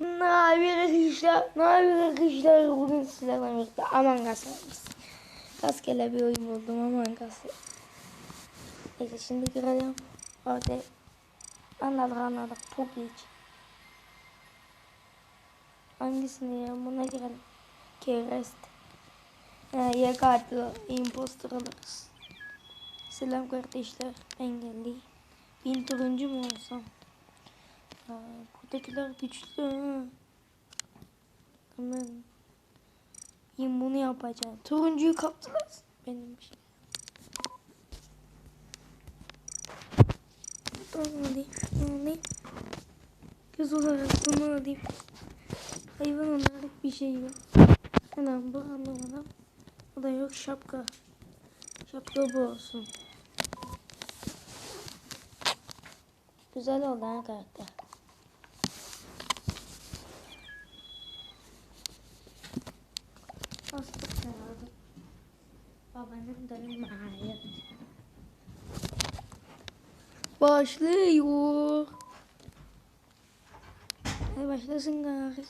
Ne haber arkadaşlar? Ne haber arkadaşlar? Bugün sizlerle birlikte Among Us oynuyoruz. Rastgele bir oyun buldum Among Us. Neyse şimdi girelim. Orada anladık anladık. Çok iyi. Hangisini ya? Buna girelim. Kerest. Ee, ya kartı imposter alırız. Selam kardeşler. Engelli. Bin turuncu mu olsam? Aa, buradakiler güçlü. Tamam. Yine bunu yapacağım. Turuncuyu kaptılar. Benim şey. Şuradan alayım. Şuradan alayım. Göz olarak bunu alayım. Hayvan olarak bir şey yok. Hemen bu anlamadım. O da yok şapka. Şapka bu olsun. Güzel oldu ha karakter. Astık herhalde. Başlıyor. Hadi başlasın gari.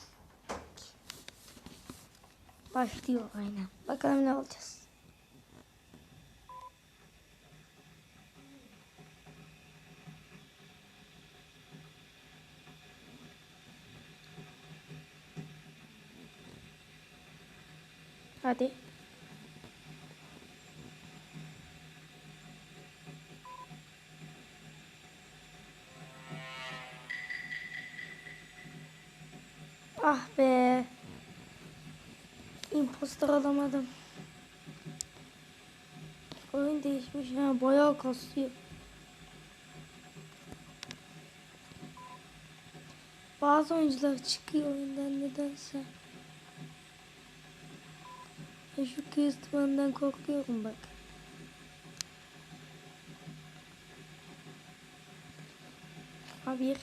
Başlıyor aynen. Bakalım ne olacağız. Hadi. Ah be. Imposter alamadım. Oyun değişmiş ha bayağı kasıyor. Bazı oyuncular çıkıyor oyundan nedense. Ya şu Kıstman'dan korkuyorum bak. Abi.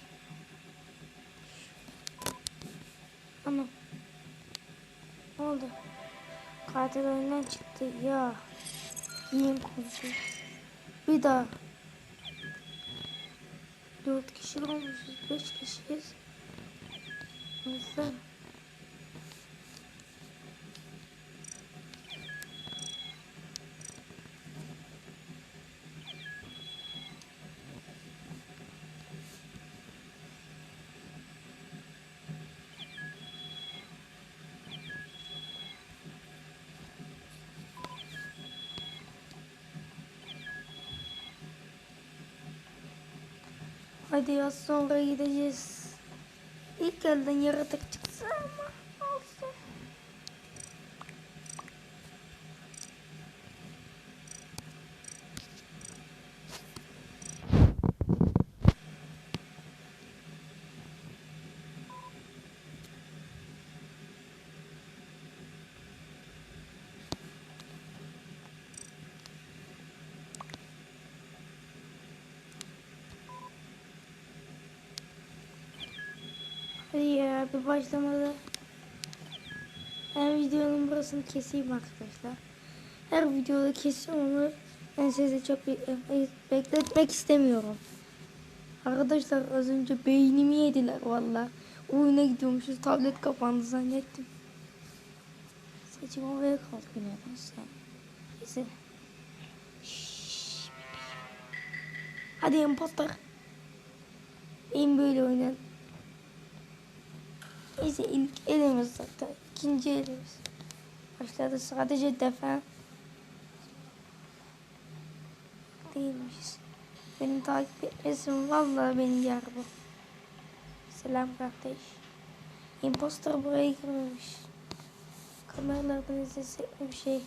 Ama. Ne oldu? Katil oyundan çıktı ya. Yiyeyim konuşuyor. Bir daha. Dört kişi olmuşuz. Beş kişiyiz. Nasıl? Hadi az sonra gideceğiz. İlk elden yaratık çıksa ama olsun. Hadi ya bir başlamadı. Ben videonun burasını keseyim arkadaşlar. Her videoda kesiyorum ama ben sizi çok be- bekletmek istemiyorum. Arkadaşlar az önce beynimi yediler valla. Oyuna gidiyormuşuz tablet kapandı zannettim. Saçım havaya kalkıyor nedense. Neyse. Hadi imposter. Benim böyle oynan. Neyse ilk elimiz zaten. İkinci elimiz. Başladı sadece defa. Değilmişiz. Beni takip etmesin. Vallahi beni yer bu. Selam kardeş. Imposter buraya girmemiş. Kameralardan izlesek bir şey?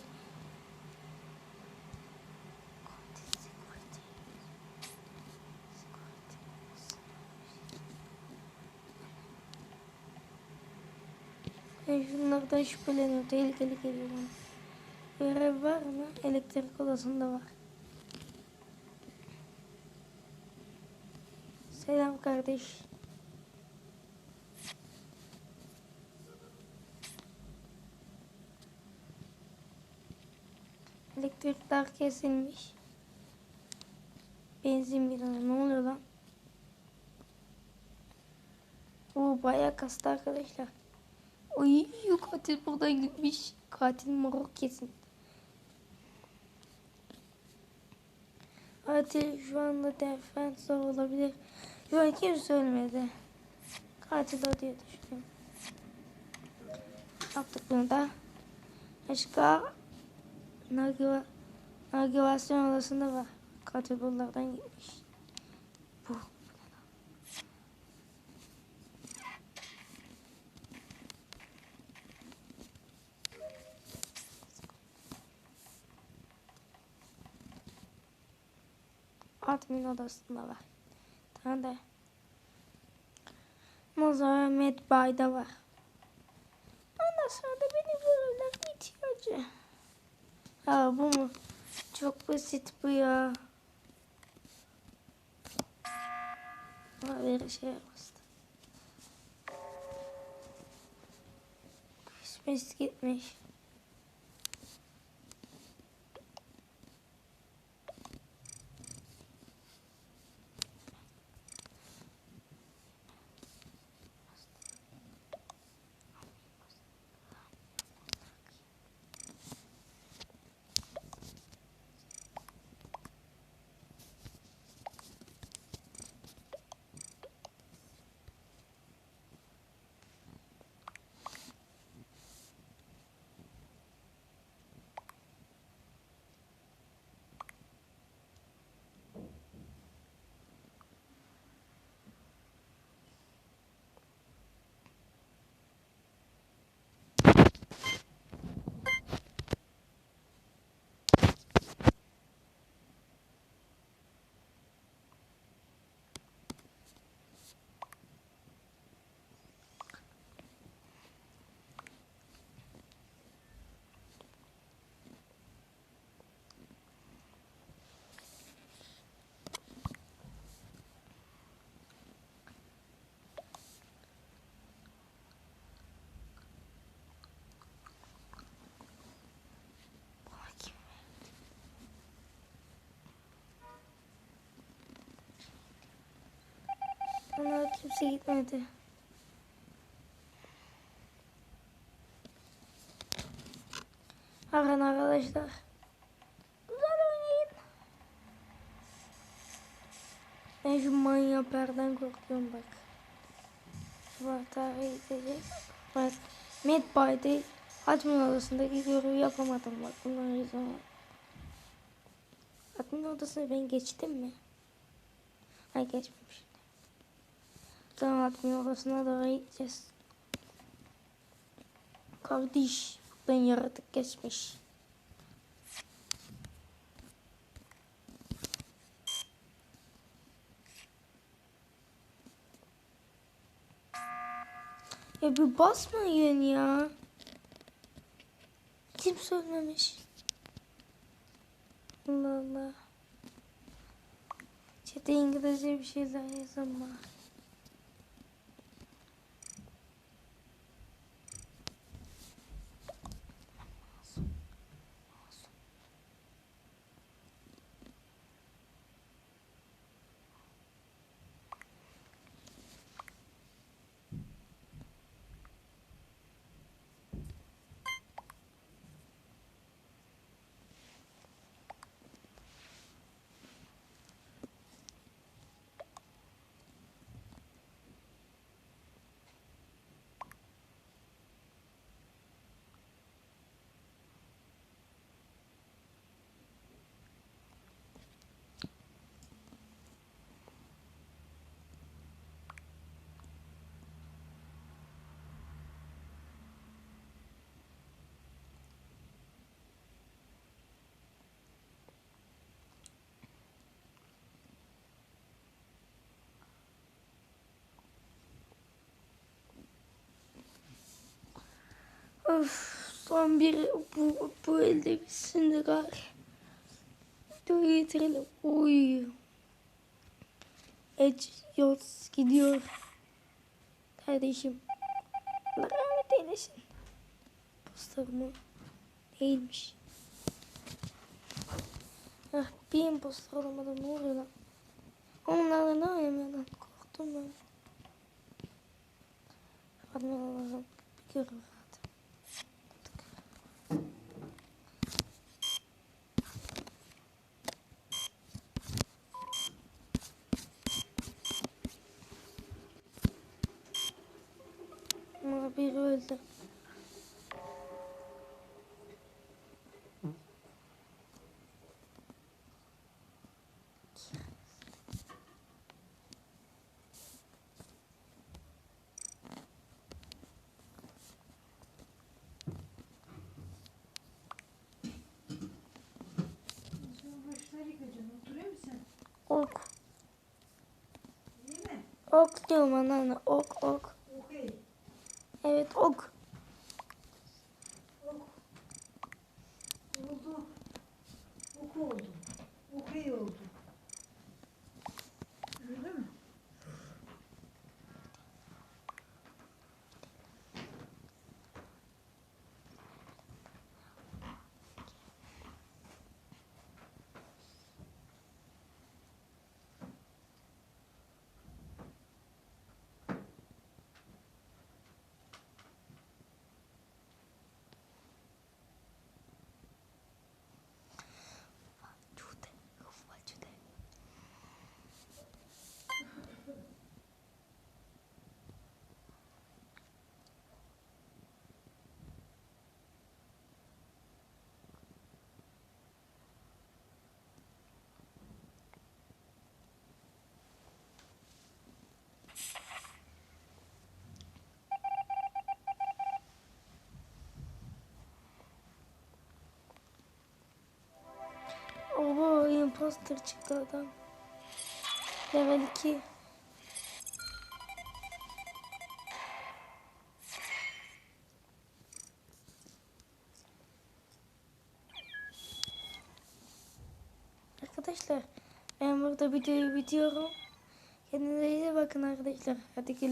Ben şunlardan şüpheleniyorum. Tehlikeli geliyor bana. Görev var mı? Elektrik odasında var. Selam kardeş. Elektrikler kesilmiş. Benzin bir Ne oluyor lan? Oo bayağı kastı arkadaşlar. Oy katil buradan gitmiş. Katil moruk kesin. Katil şu anda defensör olabilir. Yok kimse söylemedi. Katil o diye düşünüyorum. Yaptık bunu da. Başka Nagiva, Nagivasyon odasında var. Katil bunlardan gitmiş. Admin odasında var. Tane de Nazar Medbay'da var. Ondan sonra da benim görevler bitiyor. Ha bu mu? Çok basit bu ya. Ha bir şey bastı. Christmas gitmiş. Kimse gitmedi. Bakın arkadaşlar. Güzel oynayın. Ben şu manyaklardan korkuyorum bak. Var tarihi gidecek. Bak. Medbay'de admin odasındaki görevi yapamadım bak. Bundan yüzden. Admin odasını ben geçtim mi? Ay geçmemişim. Admin odasına doğru gideceğiz. Kardeş, ben yaratık geçmiş. Ya bir basmayın ya. Kim söylemiş? Allah Allah. Çete İngilizce bir şeyler yazın bana. Of, son bir bu, bu elde bitsin de gari. Videoyu getirelim. Uy. Et yol gidiyor. Kardeşim. Allah rahmet eylesin. Poster mı? Değilmiş. Ah, bir imposter olamadı. Ne oluyor lan? Onlarla ne oynamıyor lan? Korktum ben. Admin görür rahat. Ok diyorum anneanne. Ok ok. Okey. Evet ok. Ok. Oldu. Ok oldu. Okey oldu. Oha imposter çıktı adam. Level 2. Arkadaşlar ben burada videoyu bitiyorum. Kendinize iyi bakın arkadaşlar. Hadi gel.